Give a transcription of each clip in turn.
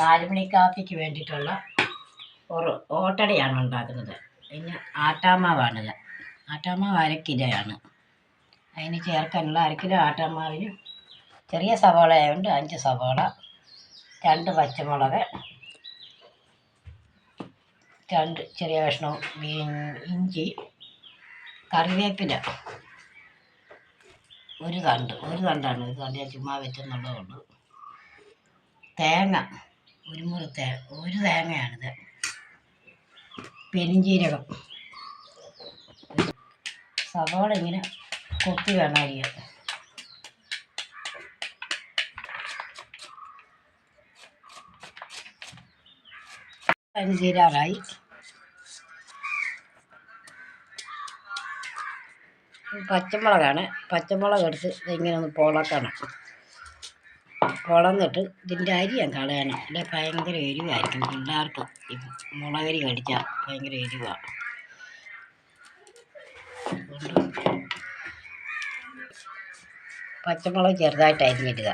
നാല് മണി കാപ്പിക്ക് വേണ്ടിയിട്ടുള്ള ഒരു ഓട്ടടയാണ് ഉണ്ടാക്കുന്നത്. പിന്നെ ആട്ടാമാവാണിത്. ആട്ടാമാവ് അര കിലോയാണ്. അതിന് ചേർക്കാനുള്ള അര കിലോ ആട്ടാമാവിന് ചെറിയ സവാള ആയതുകൊണ്ട് അഞ്ച് സവാള രണ്ട് പച്ചമുളക് രണ്ട് ചെറിയ കഷ്ണം ഇഞ്ചി കറിവേപ്പില. ഒരു തണ്ട് ഒരു തണ്ടാണ്. ഒരു തണ്ട് ചുമ്മാ വെച്ചെന്നുള്ളതുകൊണ്ട് തേങ്ങ. ഒരു മുറി തേങ്ങ ഒരു തേങ്ങയാണിത്. പെരിഞ്ചീരകം. സവാള ഇങ്ങനെ കൊത്തി വേണം അരിയാൻ അതിന് തീരാറായി പച്ചമുളകാണ്. പച്ചമുളക് എടുത്ത് ഇങ്ങനെ ഒന്ന് പൊളക്കണം. പൊളന്നിട്ട് ഇതിന്റെ അരി ഞാൻ കളയണം. അല്ലെ? ഭയങ്കര എരിവായിരിക്കും. പിള്ളേർക്ക് ഈ മുളകരി കടിച്ചാൽ ഭയങ്കര എരിവാണ് പച്ചമുളക് ചെറുതായിട്ട് അരിഞ്ഞിടുക.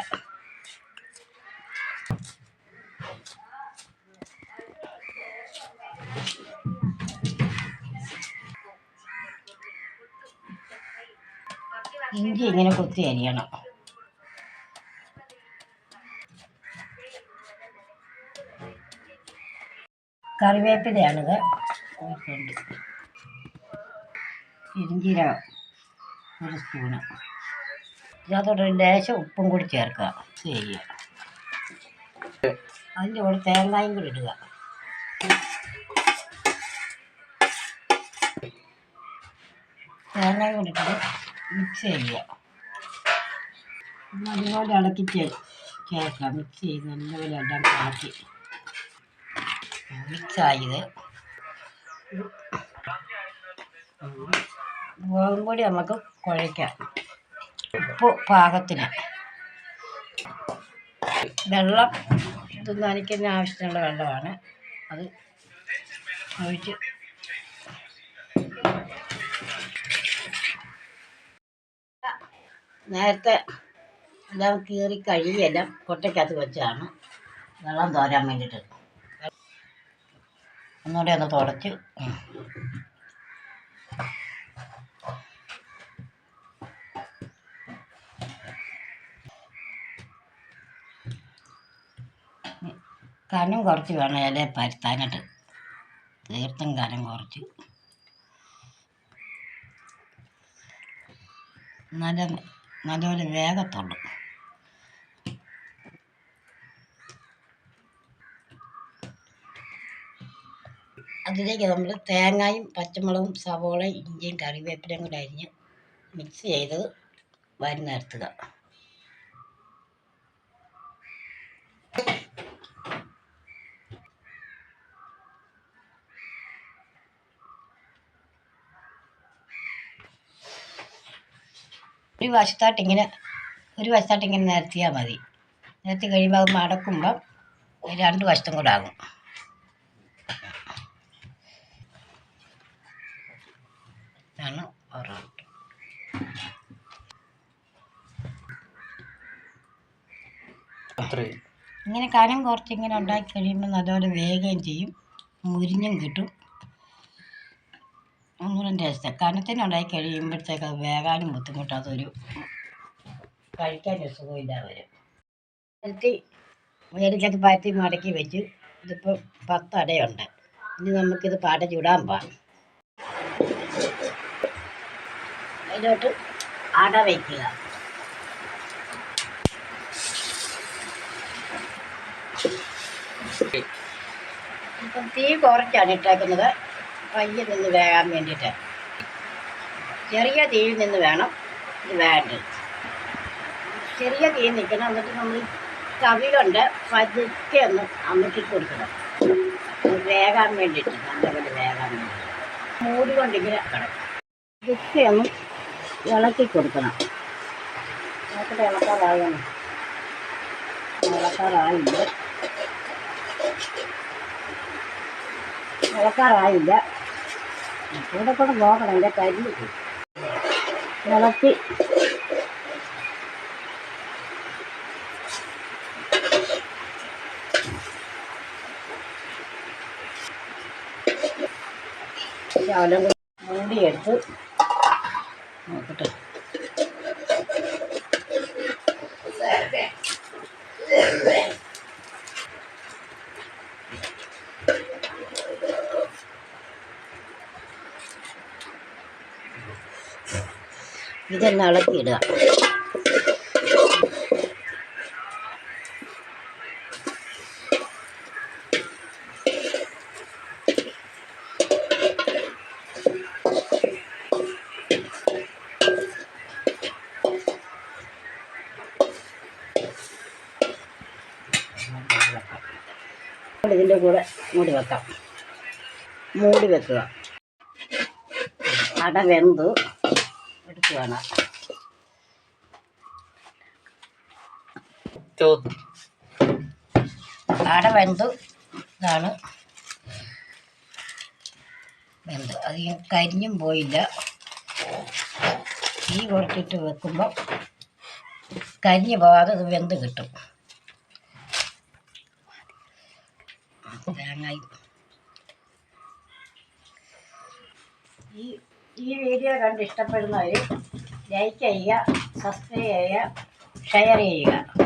ഇഞ്ചി ഇങ്ങനെ കുത്തി അരിയണം. കറിവേപ്പിലയാണിത്. പെരിഞ്ചീരകം ഒരു സ്പൂണ്. ഇതിനകത്തോട്ട് ഒരു ലേശം ഉപ്പും കൂടി ചേർക്കുക. ശരി അതിന്റെ കൂടെ തേങ്ങായും കൂടി ഇടുക. തേങ്ങായും കൂടി ഇട്ടിട്ട് മിക്സ് ചെയ്യുക. നല്ലപോലെ ഇളക്കി ചേർക്കുക. ചേർക്കാം മിക്സ് ചെയ്ത് നല്ലപോലെ ഇടാൻ മിക്സായത് മുളകും പൊടി നമുക്ക് കുഴയ്ക്കാം ഉപ്പ് പാകത്തിന്. വെള്ളം ഇത് നനയ്ക്കുന്ന ആവശ്യത്തിനുള്ള വെള്ളമാണ്. അത് ഒഴിച്ച്. നേരത്തെ എല്ലാം കീറി കഴുകിയെല്ലാം കൊട്ടയ്ക്കകത്ത് വെച്ചാണ് വെള്ളം തോരാൻ വേണ്ടിയിട്ട്. ഒന്നുകൂടെ ഒന്ന് തുടച്ച്. കനം കുറച്ച് വേണം ഇല പരത്താനായിട്ട്. തീർത്തും കനം കുറച്ച്. നല്ല നല്ലപോലെ വേഗത്തുള്ളൂ അതിലേക്ക് നമ്മൾ തേങ്ങയും പച്ചമുളകും സവോളയും ഇഞ്ചിയും കറിവേപ്പിലയും കൂടെ അരിഞ്ഞ് മിക്സ് ചെയ്ത് വരുന്നിടത്തുക ഒരു വശത്തായിട്ട് ഒരു വശത്തായിട്ട് നിരത്തിയാൽ മതി. നിരത്തി കഴിയുമ്പോൾ അത് മടക്കുമ്പം രണ്ട് വശത്തും കൂടെ ആകും ഇതാണ് പൊറോട്ട അത്രയും ഇങ്ങനെ കനം കുറച്ച് ഇങ്ങനെ ഉണ്ടാക്കി കഴിയുമ്പോൾ നല്ലപോലെ വേഗം ചെയ്യും. മുരിഞ്ഞും കിട്ടും. ഒന്നുകൂടെ ടേസ്റ്റ് കനത്തിന് ഉണ്ടാക്കി കഴിയുമ്പോഴത്തേക്ക് അത് വേകാനും ബുദ്ധിമുട്ടാത്തൊരു കഴിക്കാൻ സുഖമില്ല വരും. പരത്തി വേലിക്കകത്ത് പരത്തി മടക്കി വെച്ച് ഇതിപ്പോൾ പത്തടയുണ്ട് ഇനി നമുക്കിത് പാട ചൂടാൻ പാടും അതിലോട്ട് അട വയ്ക്കുക ഇപ്പം തീ കുറച്ചാണ് ഇട്ടേക്കുന്നത്. പയ്യെ നിന്ന് വേകാൻ വേണ്ടിയിട്ട്. ചെറിയ തീയിൽ നിന്ന് വേണം ഇത് വേണ്ടത്. ചെറിയ തീ നിൽക്കണം. എന്നിട്ട് നമ്മൾ തവിലുണ്ട് പതുക്കെ ഒന്ന് അമ്മിട്ടിട്ട് കൊടുക്കണം. വേകാൻ വേണ്ടിയിട്ട്. നല്ലപോലെ വേകാൻ വേണ്ടി മൂടി കൊണ്ടിങ്ങനെ കിടക്കും. പതുക്കെ ഒന്ന് ഇളക്കി കൊടുക്കണം. നോക്കട്ടെ ഇളക്കാറാകണം ഇളക്കാറായില്ല? ഇളക്കാറായില്ല കൂടെ കൂടെ നോക്കണം എന്റെ കരി ഇളക്കി. രാവിലെ മൂടിയെടുത്ത് നോക്കട്ടെ. Yeah. ഇതൊന്ന് ഇളക്കിയിടുക ഇതിന്റെ കൂടെ മൂടി വെക്കാം. മൂടി വെക്കുക. അട വെന്ത്. എടുത്ത് വേണം അട വെന്ത്. ഇതാണ്. വെന്തു. അധികം കരിഞ്ഞും പോയില്ല. തീ കൊടുത്തിട്ട് വെക്കുമ്പോൾ കരിഞ്ഞു പോകാതെ ഇത് വെന്ത് കിട്ടും. തേങ്ങായി. ഈ ഈ വീഡിയോ കണ്ട് ഇഷ്ടപ്പെടുന്നവർ ലൈക്ക് ചെയ്യുക സബ്സ്ക്രൈബ് ചെയ്യുക ഷെയർ ചെയ്യുക.